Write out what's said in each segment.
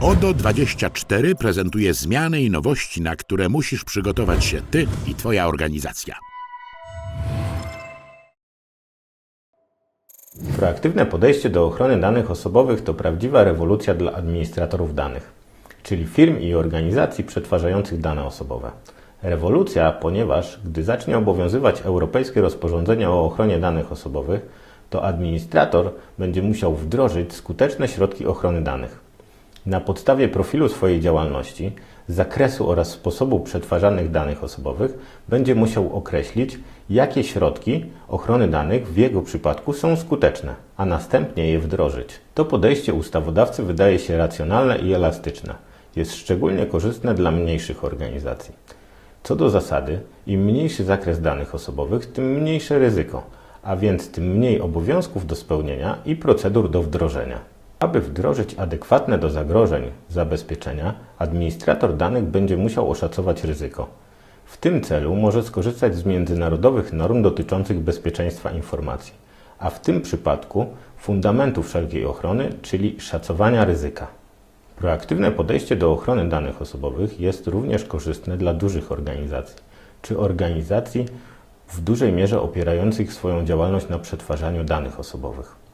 ODO24 prezentuje zmiany i nowości, na które musisz przygotować się ty i twoja organizacja. Proaktywne podejście do ochrony danych osobowych to prawdziwa rewolucja dla administratorów danych, czyli firm i organizacji przetwarzających dane osobowe. Rewolucja, ponieważ gdy zacznie obowiązywać europejskie rozporządzenie o ochronie danych osobowych, to administrator będzie musiał wdrożyć skuteczne środki ochrony danych. Na podstawie profilu swojej działalności, zakresu oraz sposobu przetwarzanych danych osobowych będzie musiał określić, jakie środki ochrony danych w jego przypadku są skuteczne, a następnie je wdrożyć. To podejście ustawodawcy wydaje się racjonalne i elastyczne. Jest szczególnie korzystne dla mniejszych organizacji. Co do zasady, im mniejszy zakres danych osobowych, tym mniejsze ryzyko, a więc tym mniej obowiązków do spełnienia i procedur do wdrożenia. Aby wdrożyć adekwatne do zagrożeń zabezpieczenia, administrator danych będzie musiał oszacować ryzyko. W tym celu może skorzystać z międzynarodowych norm dotyczących bezpieczeństwa informacji, a w tym przypadku fundamentu wszelkiej ochrony, czyli szacowania ryzyka. Proaktywne podejście do ochrony danych osobowych jest również korzystne dla dużych organizacji czy organizacji w dużej mierze opierających swoją działalność na przetwarzaniu danych osobowych.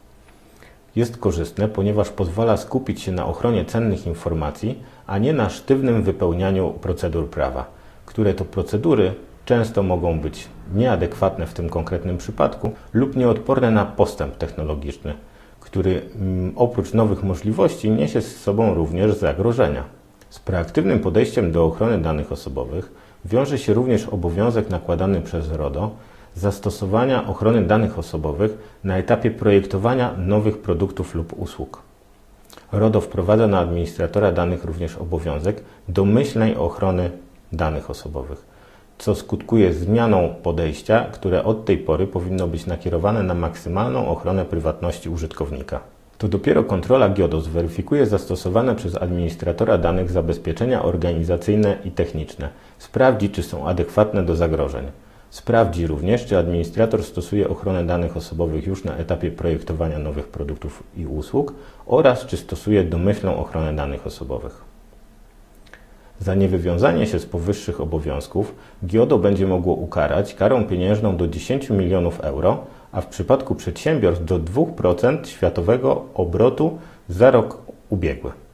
Jest korzystne, ponieważ pozwala skupić się na ochronie cennych informacji, a nie na sztywnym wypełnianiu procedur prawa, które to procedury często mogą być nieadekwatne w tym konkretnym przypadku lub nieodporne na postęp technologiczny, który mm, oprócz nowych możliwości niesie z sobą również zagrożenia. Z proaktywnym podejściem do ochrony danych osobowych wiąże się również obowiązek nakładany przez RODO zastosowania ochrony danych osobowych na etapie projektowania nowych produktów lub usług. RODO wprowadza na administratora danych również obowiązek domyślnej ochrony danych osobowych, co skutkuje zmianą podejścia, które od tej pory powinno być nakierowane na maksymalną ochronę prywatności użytkownika. To dopiero kontrola GIODO zweryfikuje zastosowane przez administratora danych zabezpieczenia organizacyjne i techniczne, sprawdzi, czy są adekwatne do zagrożeń. Sprawdzi również, czy administrator stosuje ochronę danych osobowych już na etapie projektowania nowych produktów i usług oraz czy stosuje domyślną ochronę danych osobowych. Za niewywiązanie się z powyższych obowiązków GIODO będzie mogło ukarać karą pieniężną do 10 milionów euro, a w przypadku przedsiębiorstw do 2% światowego obrotu za rok ubiegły.